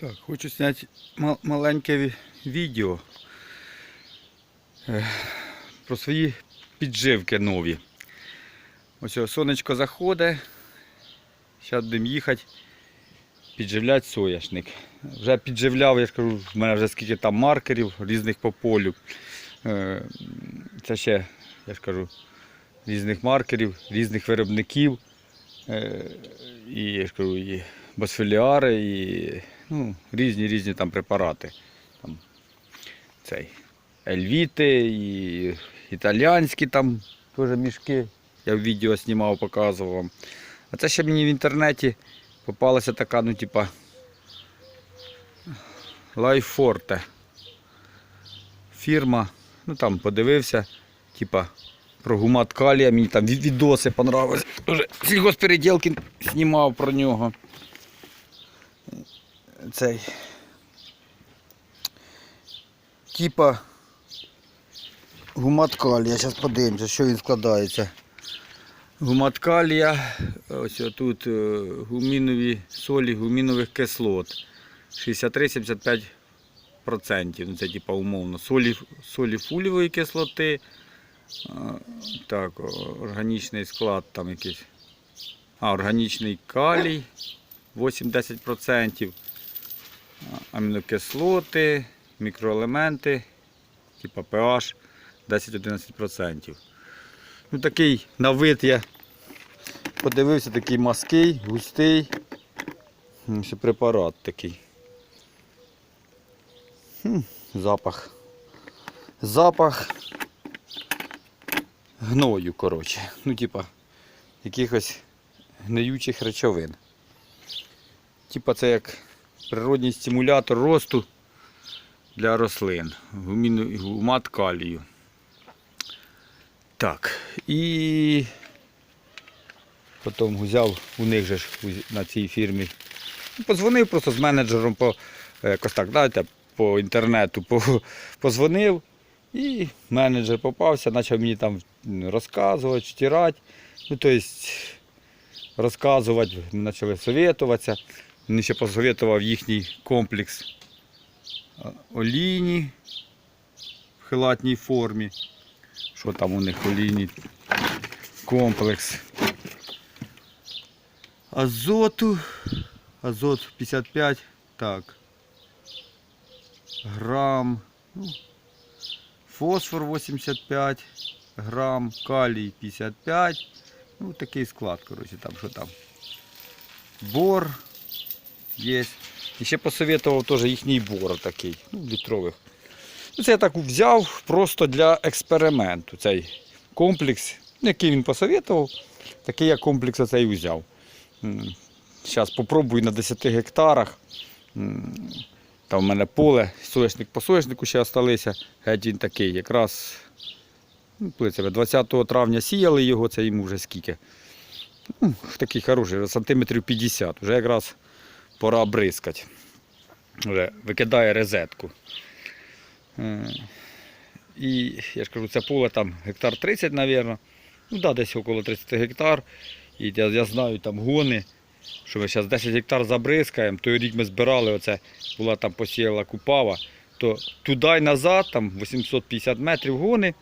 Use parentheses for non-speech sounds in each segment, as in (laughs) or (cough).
Так, хочу зняти маленьке відео е, про свої підживки нові. Ось сонечко заходить. Зараз будемо їхати підживляти соняшник. Вже підживляв, я ж кажу, в мене вже скільки там маркерів різних по полю. Е, Це ще, я ж кажу, різних маркерів, різних виробників. Е, І я ж кажу, і босфіліари, і ну, різні різні там препарати. Там, цей, Ельвіти, і італіянські там теж мішки. Я в відео знімав, показував вам. А це ще мені в інтернеті попалася така, ну, типа Forte. Фірма, ну там подивився, типа про гумат калія, мені там від- відоси понравились. Сільгоспереділки знімав про нього. Цей. Типа гумат калія, зараз подивимося, що він складається. Гумат калія, ось тут е, гумінові солі гумінових кислот. 63-75%. Ну, це типа умовно. Солі, солі фулівої кислоти. Так, органічний склад там якийсь. А, органічний калій 8-10%. Амінокислоти, мікроелементи, типа pH 10-11%. Ну такий на вид я подивився, такий мазкий, густий. Ще препарат такий. Хм, запах. Запах гною, коротше. Ну, типа, якихось гниючих речовин. Типа це як природній стимулятор росту для рослин. Гумат калію. Так. І потім взяв у них же ж на цій фірмі. Позвонив просто з менеджером по якось так, знаєте, по інтернету по, позвонив. І менеджер попався, почав мені там розказувати, втирати. Ну, тобто розказувати, ми почали совєтуватися. Він ще посоветував їхній комплекс а, олійні в хилатній формі. Що там у них олійний комплекс. Азоту. Азот 55. Так. Грам. Ну, фосфор 85 грам, калій 55. Ну, такий склад, коротше, там що там. Бор є. І ще посоветував теж їхній бор такий, ну, літрових. Ну, це я так взяв просто для експерименту. Цей комплекс, ну, який він посоветував, такий я комплекс оцей взяв. Зараз спробую на 10 гектарах. Там в мене поле, соняшник по соняшнику ще залишилися. Геть він такий. Якраз ну, 20 травня сіяли його, це йому вже скільки. Ну, такий хороший, сантиметрів 50. Вже якраз пора бризкати. Викидає розетку. Е, І я ж кажу, це поле там гектар 30, мабуть. Ну да, десь около 30 гектар. І я, я знаю там гони, що ми зараз 10 гектар забризкаємо. Той рік ми збирали, оце була там посіяла купава, то туди й назад, там 850 метрів гони.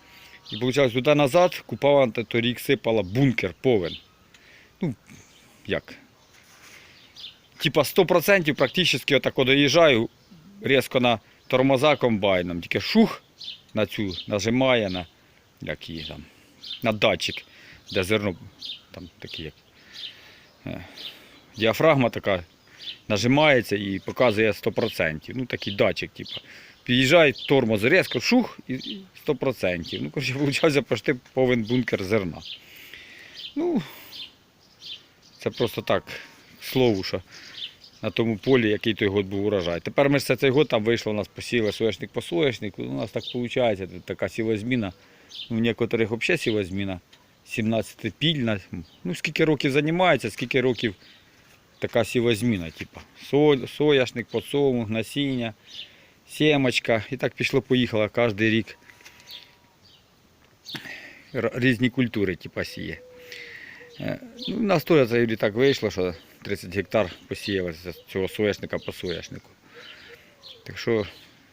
І виходить, туди назад купава той рік сипала бункер повен. Ну, як? Типа 100% практично отако доїжджаю різко на тормоза комбайном, тільки шух на цю нажимає на, як там, на датчик, де зерно там такі як е, діафрагма така нажимається і показує 100%. Ну такий датчик, типу. Під'їжджає тормоз різко, шух і і 100%. Ну, коротше, (laughs) виходить почти повен бункер зерна. Ну, це просто так, слову, що на тому полі, який той год був урожай. Тепер ми ж це цей год там вийшло, у нас посіяли соняшник по соняшнику. У нас так виходить, така сівозміна. Ну, У некоторих взагалі сівозміна 17 пільна. Ну, скільки років займається, скільки років така сівозміна, типу. Со, соняшник, подсолнух, насіння, сімочка. І так пішло-поїхало кожен рік. Різні культури, типу, сіє. Е, Ну, у нас теж так вийшло, що 30 гектар посіялося з цього соняшника по соняшнику. Так що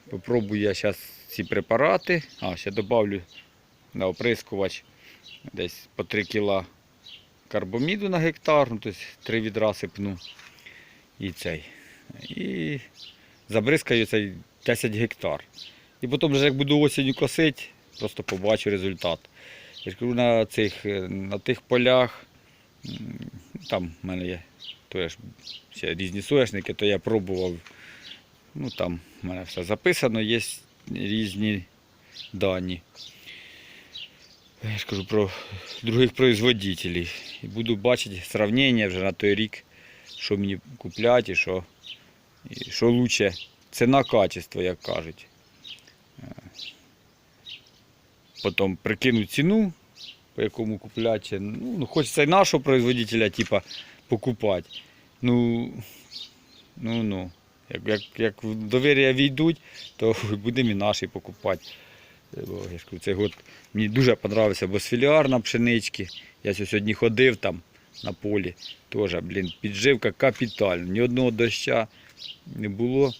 попробую я зараз ці препарати. А, ще додавлю на оприскувач десь по 3 кіла карбоміду на гектар, ну, тобто 3 відра сипну. І цей. І забризкаю цей 10 гектар. І потім, вже як буду осінню косити, просто побачу результат. Я ж кажу, на цих на тих полях, там в мене є теж ще різні соняшники, то я пробував. Ну там в мене все записано, є різні дані. Я ж кажу про других производителів. І буду бачити сравнення вже на той рік, що мені купляти і що, і що лучше. Ціна качество, як кажуть. Е, Потім прикину ціну, по якому купляти. Ну, ну хочеться і нашого производителя, типа, покупати. Ну, ну, ну. Як, як, як в довір'я війдуть, то (laughs) будемо і наші покупати. Е, Бо, я ж кажу, цей год мені дуже подобався босфіліар на пшенички. Я сьогодні ходив там на полі. Теж, блін, підживка капітальна. Ні одного доща не було.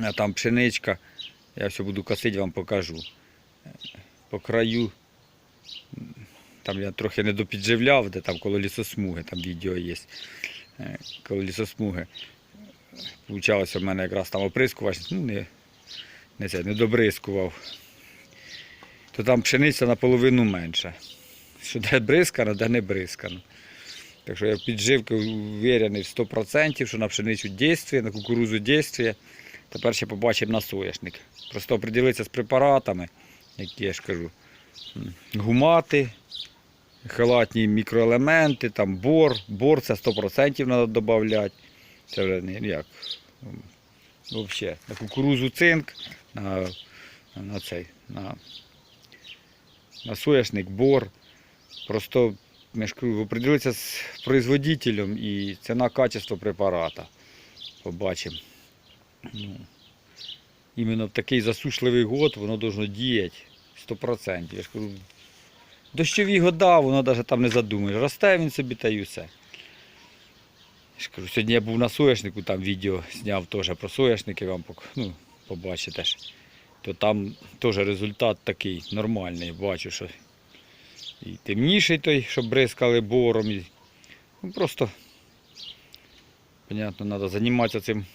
А там пшеничка. Я все буду косити, вам покажу. Е, По краю. Там я трохи не допідживляв, де там коло лісосмуги, там відео є. Е, Коло лісосмуги. Получалося в мене якраз там оприскувач, ну не, не, це, не добрискував. То там пшениця наполовину менша. Що де бризкано, де не бризкано. Так що я в підживки уверений в 100%, що на пшеницю дійствує, на кукурузу дійствує. Тепер ще побачимо на соняшник. Просто оприділитися з препаратами, які я ж кажу. Гумати, халатні мікроелементи, там бор. Бор це 100% треба додати. Це вже не ну, як. Взагалі, на кукурузу цинк, на, на цей, на, на соняшник, бор. Просто я ж кажу, з производителем і ціна качество препарата. Побачимо. Ну, іменно в такий засушливий год воно должно діяти 100%. Я ж кажу, дощові года, воно навіть там не задумаєш. Росте він собі та й усе. Я ж кажу, сьогодні я був на соняшнику, там відео зняв теж про соняшники, вам ну, побачите ж. То там теж результат такий нормальний. Бачу, що і темніший той, щоб бризкали бором. Ну, просто, понятно, треба займатися цим.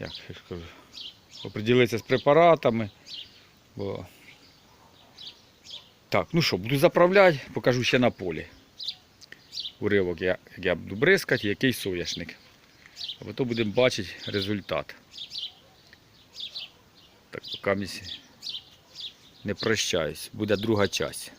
Як я ж кажу, оприділитися з препаратами. Бо... Так, ну що, буду заправляти, покажу ще на полі. Уривок, я- я буду бризкати, який соняшник. А потім будемо бачити результат. Так, поки не прощаюсь. Буде друга часть.